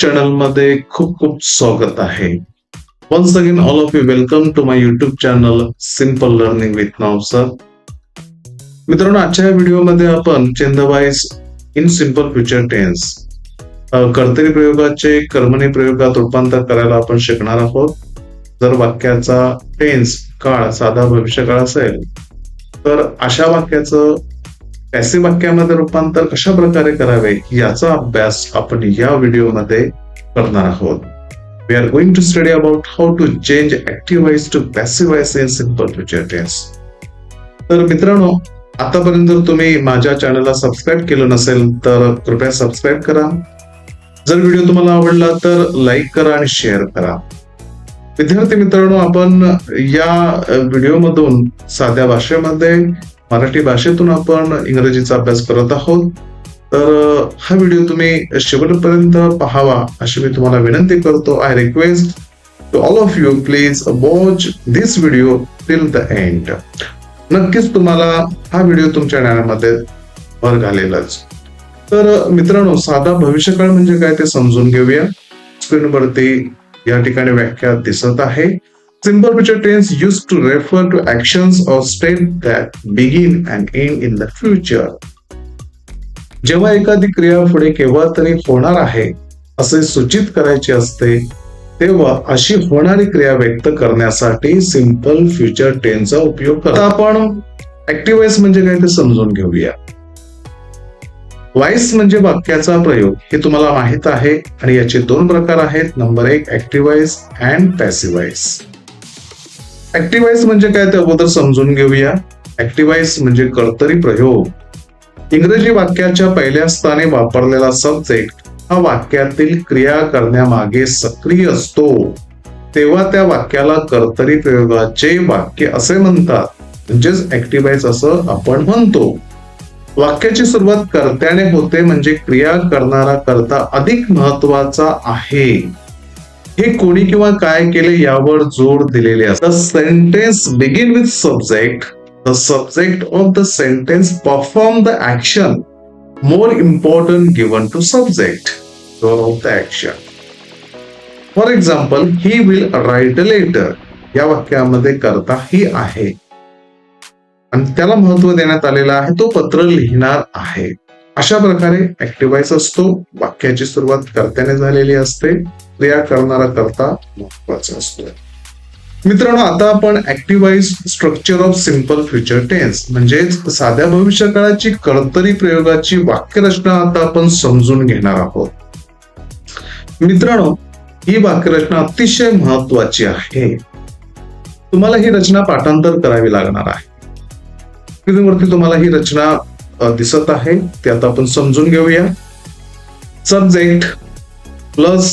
चॅनलमध्ये खूप खूप स्वागत आहे. Once again all of you welcome to my YouTube channel simple learning with now sir मित्रांनो आजच्या व्हिडिओमध्ये आपण change voice in simple future tense कर्तरी प्रयोगाचे कर्मणी प्रयोगात रूपांतर करायला आपण शिकणार आहोत. जर वाक्याचा टेन्स काळ साधा भविष्यकाळ असेल तर अशा वाक्याचं पॅसिव्ह वाक्यामध्ये रूपांतर कशा प्रकारे करावे याचा अभ्यास आपण या व्हिडिओमध्ये करणार आहोत. We are going to study about how to change active voice to passive voice in simple future tense तर मित्रांनो आतापर्यंत जर तुम्ही माझ्या चॅनलला सबस्क्राईब केलं नसेल तर कृपया सबस्क्राईब करा. जर व्हिडिओ तुम्हाला आवडला तर लाईक करा आणि शेअर करा. विद्यार्थी मित्रांनो आपण या व्हिडिओमधून साध्या भाषेमध्ये मराठी भाषेतून आपण इंग्रजीचा अभ्यास करत आहोत. तर हा व्हिडिओ तुम्ही शेवटपर्यंत पाहावा अशी मी तुम्हाला विनंती करतो. I request to all of you please watch this video till the end नक्कीच तुम्हाला हा व्हिडिओ तुमच्या ज्ञानामध्ये भर घालेलच. तर मित्रांनो साधा भविष्यकाळ म्हणजे काय ते समजून घेऊया. स्क्रीनवरती या ठिकाणी व्याख्या दिसत आहे. Simple future tense use to refer to action or state that begin and in in the future जेव्हा एखादी क्रिया पुढे केव्हा तरी होणार आहे असे सूचित करायचे असते तेव्हा अशी होणारी क्रिया व्यक्त करण्यासाठी सिंपल फ्युचर टेन्सचा उपयोग करतो आपण ऍक्टिव्हाइस म्हणजे काय ते समजून घेऊया. वाईस म्हणजे वाक्याचा प्रयोग हे तुम्हाला माहीत आहे आणि याचे दोन प्रकार आहेत. नंबर एक ऍक्टिव्हाइस अँड पॅसिव्हाइस ऍक्टिव्हाइस म्हणजे काय ते अगोदर समजून घेऊया. ऍक्टिव्हाइस म्हणजे कर्तरी प्रयोग. इंग्रजी वाक्याच्या पहिल्या स्थानी वापरलेला सब्जेक्ट हा वाक्यातील क्रिया करण्यामागे सक्रिय असतो. तेव्हा त्या वाक्याला कर्तरी प्रयोगाचे वाक्य असे म्हणतात. म्हणजेच ऍक्टिव्हाइस असं आपण म्हणतो. वाक्याची सुरुवात कर्त्याने होते म्हणजे क्रिया करणारा करता अधिक महत्त्वाचा आहे. हे कोणी किंवा काय केले यावर जोर दिलेले असतात sentence begin with subject the subject of the sentence perform the action more important given to subject of the action for example he will write a letter या वाक्यामध्ये करता ही आहे. आणि त्याला महत्त्व देण्यात आलेलं आहे तो पत्र लिहिणार आहे. अशा प्रकारे ऍक्टिव्हाइस असतो. वाक्याची सुरुवात कर्त्याने झालेली असते. क्रिया करणारा करता महत्त्वाचा असतो. मित्रांनो आता आपण active voice structure of simple future tense म्हणजेच साध्या भविष्यकाळाची कर्तरी प्रयोगाची वाक्यरचना आता आपण समजून घेणार आहोत. मित्रांनो ही वाक्यरचना अतिशय महत्वाची आहे. तुम्हाला ही रचना पाठांतर करावी लागणार आहे. स्क्रीनवरती तुम्हाला ही रचना दिसत आहे. ते आता आपण समजून घेऊया. Subject plus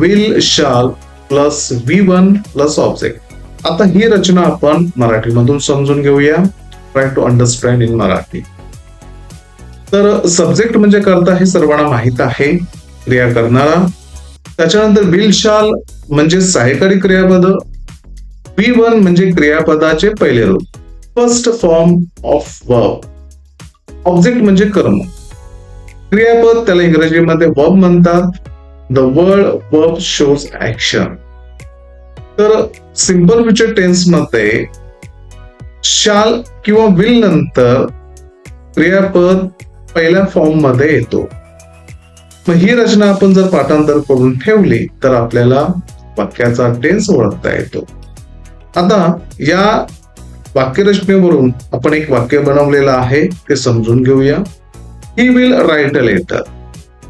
will shall plus V one plus object आता ही रचना आपण मराठीमधून समजून घेऊया. Try to understand in Marathi. तर सब्जेक्ट म्हणजे करता हे सर्वांना माहीत आहे. क्रिया करणारा. त्याच्यानंतर विल शाल म्हणजे सहाय्यकारी क्रियापद. व्ही वन म्हणजे क्रियापदाचे पहिले रूप. First form of verb object म्हणजे कर्म. क्रियापद त्याला इंग्रजीमध्ये वर्ब म्हणतात. The word verb shows action तर सिंपल फ्युचर टेन्समध्ये शाल किंवा विल नंतर क्रियापद पहिल्या फॉर्ममध्ये येतो. मग ही रचना आपण जर पाठांतर करून ठेवली तर आपल्याला वाक्याचा टेन्स ओळखता येतो. आता या वाक्यरचनेवरून आपण एक वाक्य बनवलेलं आहे ते समजून घेऊया. He will write a letter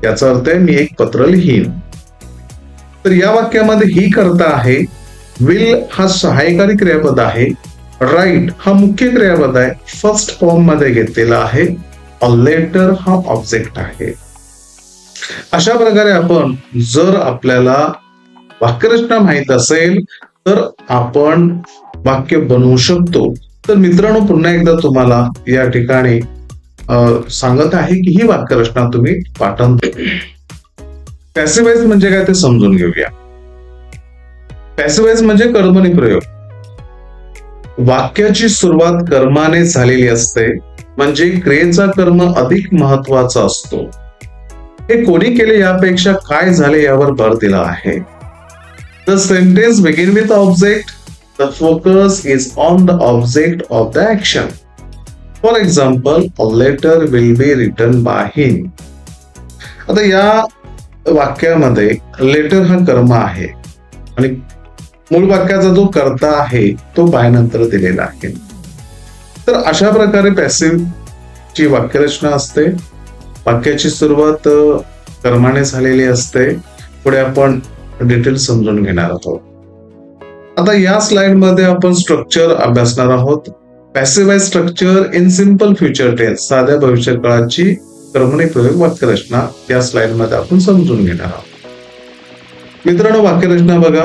याचा अर्थ आहे मी एक पत्र लिहीन. तर या वाक्यामध्ये ही करता आहे विल हा सहाय्यकारी क्रियापद आहे राईट हा मुख्य क्रियापद आहे फर्स्ट फॉर्ममध्ये घेतलेला आहे अ लेटर हा ऑब्जेक्ट आहे. अशा प्रकारे आपण जर आपल्याला वाक्यरचना माहीत असेल तर आपण वाक्य बनवू शकतो. तर मित्रांनो पुन्हा एकदा तुम्हाला या ठिकाणी सांगत आहे की ही वाक्यरचना तुम्ही पाठांतर पॅसिवाईज म्हणजे काय ते समजून घेऊया. पॅसिवाईज म्हणजे कर्मणी प्रयोग. वाक्याची सुरुवात कर्माने झालेली असते म्हणजे क्रियेचा कर्म अधिक महत्त्वाचा असतो. हे कोणी केले यापेक्षा काय झाले यावर भर दिला आहे. The sentence begin with object The focus is on the object of the action for example a letter will be written by him आता या वाक्यामध्ये लेटर हा कर्म आहे. आणि मूळ वाक्याचा जो कर्ता आहे तो बाय नंतर दिलेला आहे. तर अशा प्रकारे पॅसिव्ह ची वाक्यरचना असते. वाक्याची सुरुवात कर्माने झालेली असते. पुढे आपण डिटेल समजून घेणार आहोत. आता या स्लाइडमध्ये आपण स्ट्रक्चर अभ्यासणार आहोत. Passive voice structure in simple future tense साध्या भविष्य काळाची कर्मणी प्रयोग वाक्यरचना या स्लाइडमध्ये आपण समजून घेणार आहोत. मित्रांनो वाक्यरचना बघा.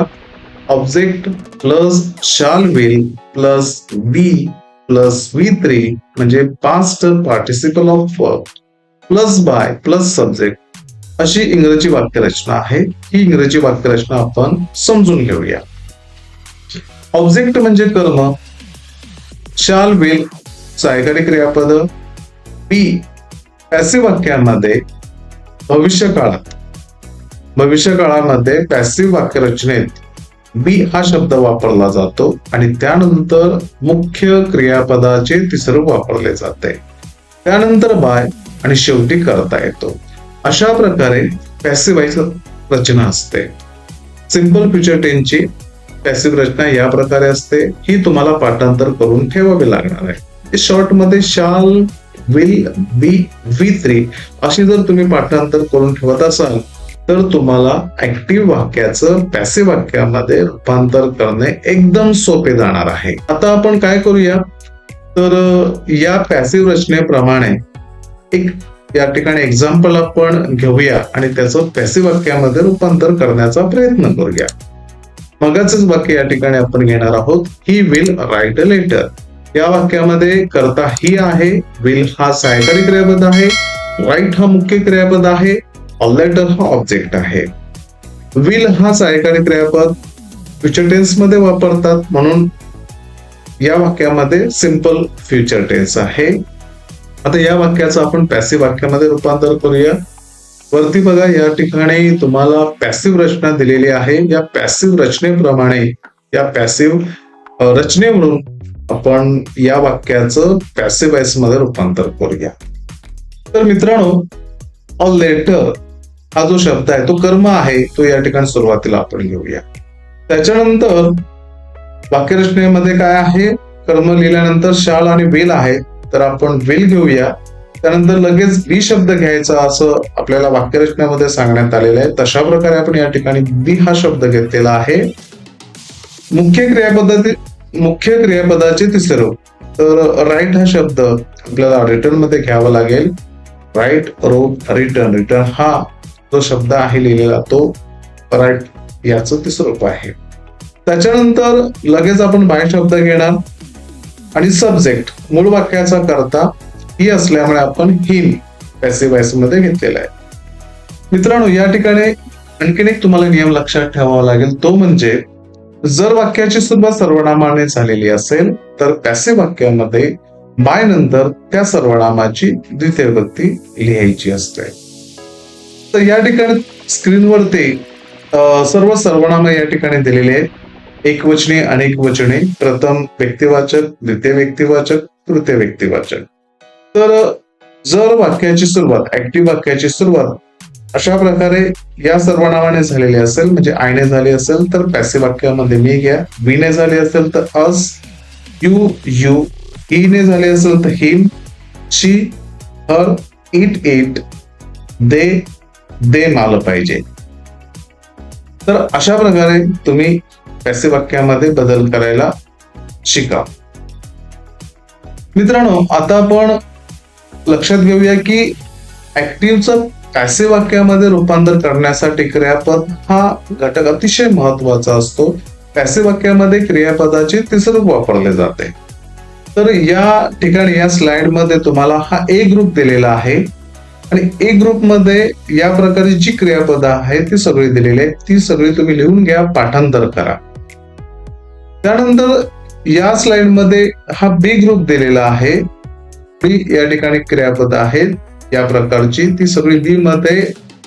Object plus shall will plus be plus V three म्हणजे past participle of work plus by plus subject अशी इंग्रजी वाक्यरचना आहे. ही इंग्रजी वाक्यरचना आपण समजून घेऊया. ऑब्जेक्ट म्हणजे कर्म. शाल विल सायकारी क्रियापद बी पॅसिव्ह वाक्यांमध्ये भविष्य काळात भविष्य काळामध्ये पॅसिव्ह वाक्यरचनेत बी हा शब्द वापरला जातो आणि त्यानंतर मुख्य क्रियापदाचे तिसरे वापरले जाते. त्यानंतर बाय आणि शेवटी करता येतो. अशा प्रकारे पॅसिवाईज रचना असते. सिंपल फ्युचर टेनची पॅसिव्ह रचना या प्रकारे असते ही तुम्हाला पाठांतर करून ठेवावी लागणार आहे. शॉर्टमध्ये shall will be we three अशी जर तुम्ही पाठांतर करून ठेवत असाल तर तुम्हाला ऍक्टिव्ह वाक्याचं पॅसिव्ह वाक्यामध्ये रूपांतर करणे एकदम सोपे जाणार आहे. आता आपण काय करूया? तर या पॅसिव्ह रचनेप्रमाणे एक या ठिकाणी एक्झाम्पल आपण घेऊया आणि त्याचं पॅसिव्ह वाक्यामध्ये रूपांतर करण्याचा प्रयत्न करूया. मगाच वाक्य या ठिकाणी आपण घेणार आहोत he will write a letter या वाक्यामध्ये करता ही आहे विल हा सहायकारी क्रियापद आहे राईट हा मुख्य क्रियापद आहे लेटर हा ऑब्जेक्ट आहे. विल हा सहायकारी क्रियापद फ्युचर टेन्समध्ये वापरतात म्हणून या वाक्यामध्ये सिंपल फ्युचर टेन्स आहे. आता या वाक्याचं आपण पॅसिव्ह वाक्यामध्ये रूपांतर करूया. वरती बघा या ठिकाणी तुम्हाला पॅसिव्ह रचना दिलेली आहे. या पॅसिव्ह रचनेप्रमाणे या पॅसिव्ह रचनेवरून आपण या वाक्याचं पॅसिव्हमध्ये रूपांतर करूया. तर मित्रांनो अ लेटर हा जो शब्द आहे तो कर्म आहे तो या ठिकाणी सुरुवातीला आपण घेऊया. त्याच्यानंतर वाक्यरचनेमध्ये काय आहे? कर्म लिहिल्यानंतर शाळ आणि वेल आहे. तर आपण वेल घेऊया. त्यानंतर लगेच बी शब्द घ्यायचा असं आपल्याला वाक्यरचनेमध्ये सांगण्यात आलेलं आहे. तशा प्रकारे आपण या ठिकाणी बी हा शब्द घेतलेला आहे. मुख्य क्रियापदाचे मुख्य क्रियापदाचे तिसरे. रूप तर राईट हा शब्द आपल्याला रिटर्नमध्ये घ्यावा लागेल. राईट रोप रिटर्न रिटर्न हा जो शब्द आहे लिहिलेला तो राईट याचं तिसरं रूप आहे. त्याच्यानंतर लगेच आपण बाय शब्द घेणार. आणि सब्जेक्ट मूळ वाक्याचा करता ही असल्यामुळे आपण हिम पॅसिव्हमध्ये घेतलेला आहे. मित्रांनो या ठिकाणी आणखीन एक तुम्हाला नियम लक्षात ठेवावा लागेल. तो म्हणजे जर वाक्याची सुरुवात सर्वनामाने झालेली असेल तर पॅसिव्ह वाक्यामध्ये बाय नंतर त्या सर्वनामाची द्वितीय व्यक्ती लिहायची असते. तर या ठिकाणी स्क्रीनवरती सर्व सर्वनाम या ठिकाणी दिलेले आहेत. एकवचने अनेक वचने प्रथम व्यक्तिवाचक द्वितीय व्यक्तिवाचक तृतीय व्यक्तिवाचक. तर जर वाक्याची सुरुवात ऍक्टिव्ह वाक्याची सुरुवात अशा प्रकारे या सर्वनामाने झालेली असेल म्हणजे आयने झाली असेल तर पॅसिव्ह वाक्यामध्ये मी घ्या. विने झाली असेल तर अस यू यू ईने झाली असेल तर him she her it it they they माल पाहिजे. तर अशा प्रकारे तुम्ही पॅसिव्ह वाक्यामध्ये बदल करायला शिका. मित्रांनो आता आपण लक्षात घेऊया की ऍक्टिव्हचं पॅसिव्ह वाक्यामध्ये रूपांतर करण्यासाठी क्रियापद हा घटक अतिशय महत्त्वाचा असतो. पॅसे वाक्यामध्ये क्रियापदाचे तिसरूप वापरले जाते. तर या ठिकाणी या स्लाइडमध्ये तुम्हाला हा ए ग्रुप दिलेला आहे. आणि ए ग्रुपमध्ये या प्रकारची जी क्रियापद आहे ती सगळी दिलेली आहे ती सगळी तुम्ही लिहून घ्या पाठांतर करा. त्यानंतर या स्लाइडमध्ये हा बी ग्रुप दिलेला आहे. ती या ठिकाणी क्रियापद आहेत. या प्रकारची ती सगळी बी मध्ये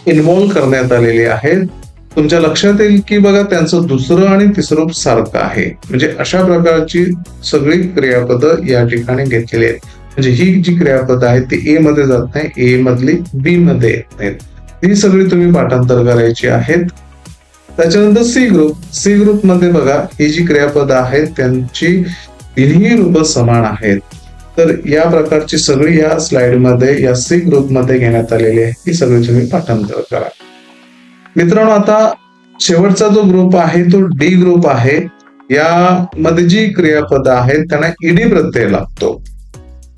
इन्व्हॉल्व करण्यात आलेली आहेत. तुमच्या लक्षात येईल की बघा त्यांचं दुसरं आणि तिसरं सारखं आहे. म्हणजे अशा प्रकारची सगळी क्रियापदं या ठिकाणी घेतलेली आहेत. म्हणजे ही जी क्रियापदं आहेत ती ए मध्ये जात नाही ए मधली बी मध्ये येत नाहीत. ही सगळी तुम्ही पाठांतर करायची आहेत. त्याच्यानंतर सी ग्रुप सी ग्रुपमध्ये बघा ही जी क्रियापदं आहेत त्यांची तिन्ही रूप समान आहेत. तर या प्रकारची सगळी या स्लाइडमध्ये या सी ग्रुपमध्ये घेण्यात आलेली आहे. ही सगळी तुम्ही पाठांतर करा. मित्रांनो आता शेवटचा जो ग्रुप आहे तो डी ग्रुप आहे. यामध्ये जी क्रियापद आहेत त्यांना ईडी प्रत्यय लागतो.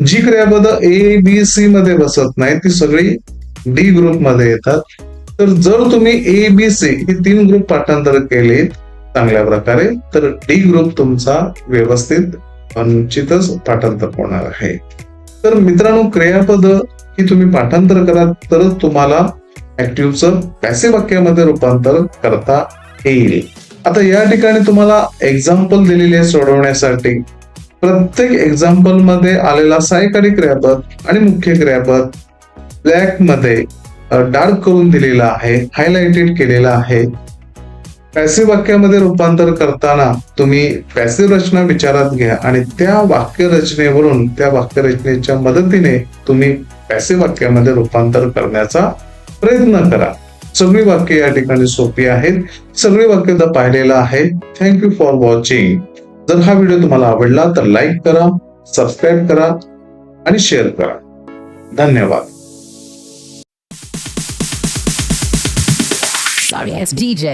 जी क्रियापद ए बी सी मध्ये बसत नाही ती सगळी डी ग्रुपमध्ये येतात. तर जर तुम्ही ए बी सी हे तीन ग्रुप पाठांतर केले चांगल्या प्रकारे तर डी ग्रुप तुमचा व्यवस्थित निश्चितच पाठांतर होणार आहे. तर मित्रांनो क्रियापद ही तुम्ही पाठांतर करा तरच तुम्हाला ऍक्टिव्हचं पॅसिव्ह वाक्यामध्ये रूपांतर करता येईल. आता या ठिकाणी तुम्हाला एक्झाम्पल दिलेले आहे सोडवण्यासाठी. प्रत्येक एक्झाम्पलमध्ये आलेला सायकारी क्रियापद आणि मुख्य क्रियापद ब्लॅकमध्ये डार्क करून दिलेला आहे हायलाइटेड केलेला आहे. पॅसिव्ह वाक्यामध्ये रूपांतर करताना तुम्ही पॅसिव्ह रचना विचारात घ्या आणि त्या वाक्यरचनेवरून त्या वाक्यरचनेच्या मदतीने तुम्ही पॅसिव्ह वाक्यामध्ये रूपांतर करण्याचा प्रयत्न करा. सगळी वाक्य या ठिकाणी सोपी आहेत. सगळी वाक्य तर पाहिलेलं आहे. थँक्यू फॉर वॉचिंग जर हा व्हिडिओ तुम्हाला आवडला तर लाईक करा सबस्क्राईब करा आणि शेअर करा. धन्यवाद. Sorry, it's DJ.